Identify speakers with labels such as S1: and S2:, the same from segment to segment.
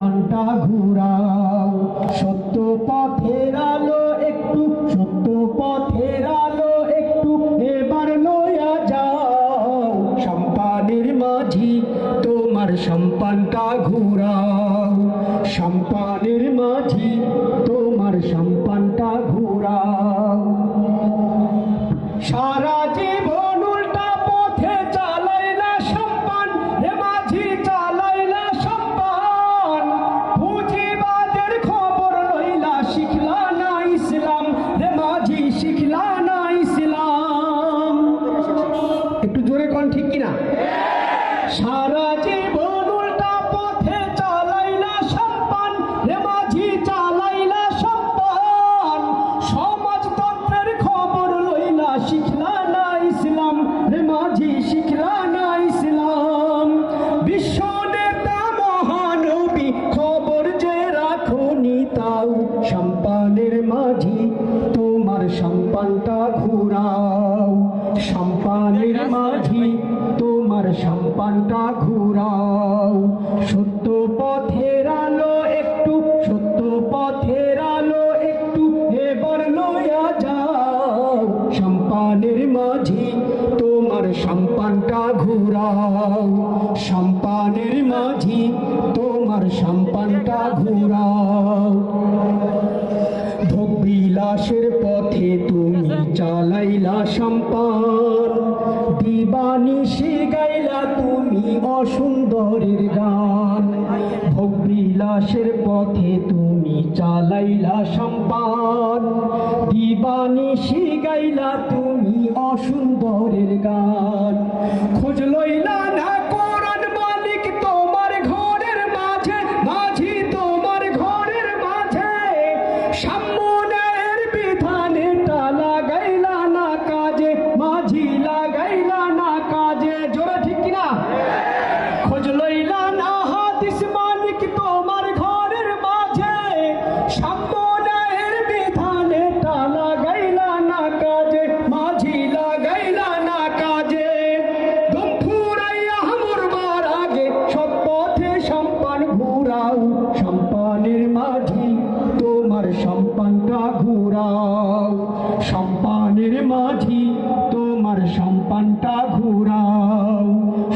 S1: ঘণ্টা ঘুরাও, সত্য পথের আলো একটু, সত্য পথের আলো একটু এবার লয়া যাও। সম্পানের মাঝি, তোমার সম্পানটা ঘুরাও। সম্পানের মাঝি, তোমার সম্পানটা সারা জীবন উল্টা পথে চালাইলা সম্পান রে মাঝি চালাইলা সম্পান সমাজতন্ত্রের খবর লইলা শিখলা রে মাঝি, শিখলা খবর যে তাও। মাঝি, তোমার সম্পানটা সম্পানটা ঘুরাও। সত্য পথের আলো একটু, সত্য পথের আলো একটু এবার লয়া যাও। সম্পানের মাঝি তোমার সম্পানটা ঘুরাও। সম্পানের মাঝি তোমার সম্পানটা ঘুরাও। ভোগ বিলাসের পথে তুমি চালাইলা সম্পান দিবানিশি গাইলা তুমি অসুন্দরের গান। ভোগ বিলাসের পথে তুমি চালাইলা সম্পান। দিবানিশি গাইলা তুমি অসুন্দরের গান। খোঁজ লইলা না জোরে ঠিক কিনা? না হাদিস তোমার ঘরের মাঝে সামনের বিধানে তা লাগাইলা না কাজে, মাঝি লাগাইলা না কাজে। দম ফুরাইয়া মরবার আগে সব পথে সম্পান ঘুরাও, সম্পানের মাঝি তোমার সম্পানটা ঘুরাও, সম্পানের মাঝি সম্পানটা ঘুরাও।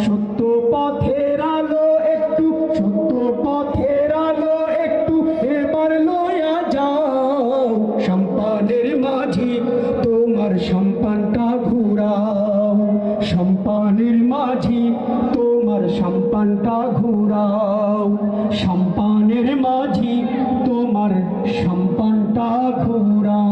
S1: সত্য পথের আলো একটু, সত্য পথের আলো একটু এবার লয়া যাও। সম্পানের মাঝি তোমার সম্পানটা ঘুরাও। সম্পানের মাঝি তোমার সম্পানটা ঘুরাও। সম্পানের মাঝি তোমার সম্পানটা ঘুরাও।